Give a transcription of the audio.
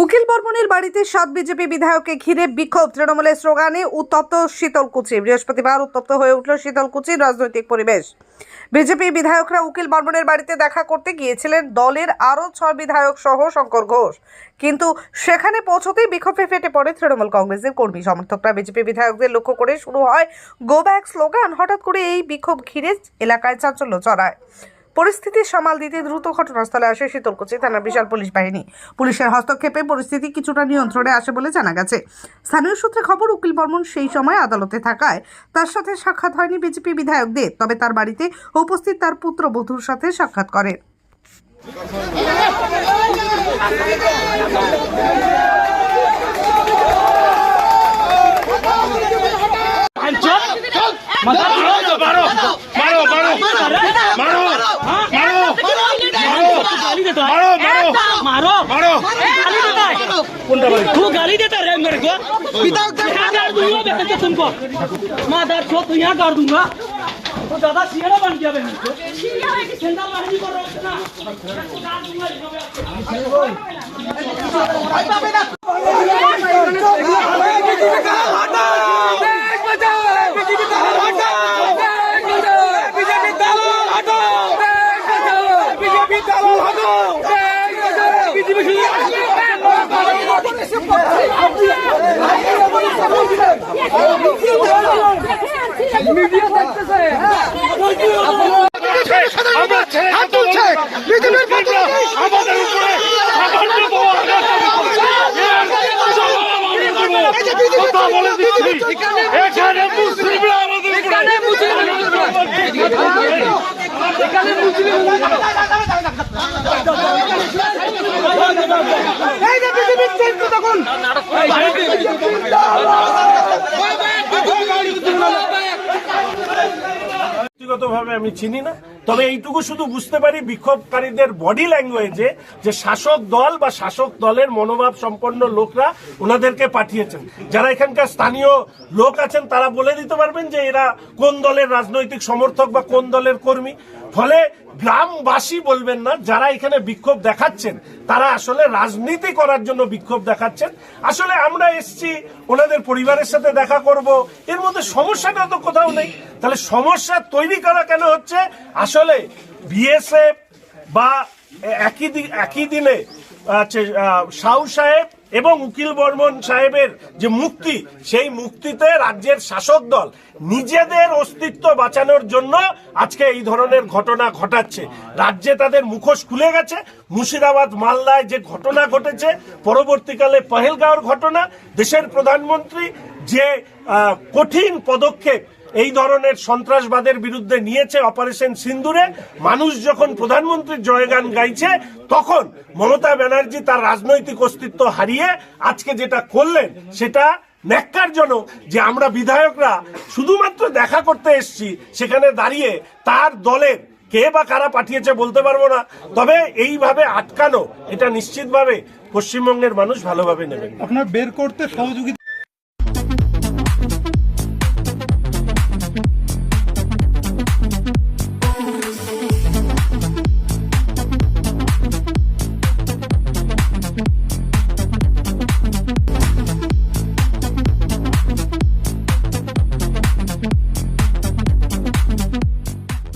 উকিল বর্মনের বাড়িতে সাত বিজেপি বিধায়ককে ঘিরে বিক্ষোভ। তৃণমূলের স্লোগানে, উত্তপ্ত শীতলকুচি। বৃহস্পতিবার উত্তপ্ত হয়ে উঠল শীতলকুচির রাজনৈতিক পরিবেশ। বিজেপি বিধায়করা উকিল বর্মনের বাড়িতে দেখা করতে গিয়েছিলেন দলের আরও ছয় বিধায়ক সহ শঙ্কর ঘোষ। কিন্তু সেখানে পৌঁছতেই বিক্ষোভে ফেটে পড়ে তৃণমূল কংগ্রেসের কর্মী সমর্থকরা। বিজেপি বিধায়কদের লক্ষ্য করে শুরু হয় গো ব্যাক স্লোগান। হঠাৎ করে এই বিক্ষোভ ঘিরে এলাকায় চাঞ্চল্য চড়ায় পরিস্থিতি সামাল দিতে দ্রুত ঘটনাস্থলে আসে শীতলকুচি থানার বিশাল পুলিশ বাহিনী। পুলিশের হস্তক্ষেপে পরিস্থিতি কিছুটা নিয়ন্ত্রণে আসে বলে জানা গেছে। স্থানীয় সূত্রে খবর, উকিল বর্মন সেই সময় আদালতে থাকায় তার সাথে সাক্ষাৎ হয়নি বিজেপি বিধায়কদের, তবে তার বাড়িতে উপস্থিত তার পুত্র পুত্রবধূর সাথে সাক্ষাৎ করেন। मारो मारो मारो मारो मारो मारो मारो मारो मारो तू गाली देता है मेरे को यहाँ गाड़ दूँगा बेटे तुमको मादार छो तू यहाँ गाड़ दूँगा तो दादा सियारा बन गया बहन को चंदा वाहनी को रोकना उतार दूँगा এই যে বিজেপির চিন্তিত ব্যক্তিগতভাবে আমি চিনি না। তবে এইটুকু শুধু বুঝতে পারি বিক্ষোভকারীদের বডি ল্যাঙ্গুয়েজে যে শাসক দল বা শাসক দলের মনোভাব সম্পন্ন লোকরা ওনাদেরকে পাঠিয়েছেন। যারা এখানকার স্থানীয় লোক আছেন, তারা বলে দিতে পারবেন যে এরা কোন দলের রাজনৈতিক সমর্থক বা কোন দলের কর্মী। ফলে গ্রামবাসী বলবেন না যারা এখানে বিক্ষোভ দেখাচ্ছেন তারা আসলে রাজনীতি করার জন্য বিক্ষোভ দেখাচ্ছেন। আসলে আমরা এসছি ওনাদের পরিবারের সাথে দেখা করব এর মধ্যে সমস্যাটা তো কোথাও নেই। তাহলে সমস্যা তৈরি করা কেন হচ্ছে? আসলে বিএসএফ বা একই একই দিনে আহ, সাউ সাহেব এবং উকিল বর্মন সাহেবের যে মুক্তি, সেই মুক্তিতে রাজ্যের শাসক দল নিজেদের অস্তিত্ব বাঁচানোর জন্য আজকে এই ধরনের ঘটনা ঘটাচ্ছে। রাজ্যে তাদের মুখোশ খুলে গেছে। মুর্শিদাবাদ মালদায় যে ঘটনা ঘটেছে, পরবর্তীকালে পহেলগাঁওর ঘটনা, দেশের প্রধানমন্ত্রী যে কঠিন পদক্ষেপ এই ধরনের সন্ত্রাসবাদের বিরুদ্ধে নিয়েছে অপারেশন সিন্দুরে। মানুষ যখন প্রধানমন্ত্রীর জয়গান গাইছে, তখন মমতা ব্যানার্জি তার রাজনৈতিক অস্তিত্ব হারিয়ে আজকে যেটা করলেন, সেটা ন্যাক্কারজনক যে আমরা বিধায়করা শুধুমাত্র দেখা করতে এসেছি, সেখানে দাঁড়িয়ে তার দলের কে বা কারা পাঠিয়েছে বলতে পারব না। তবে এইভাবে আটকানো, এটা নিশ্চিতভাবে পশ্চিমবঙ্গের মানুষ ভালোভাবে নেবেন। আপনার বের করতে সহযোগিতা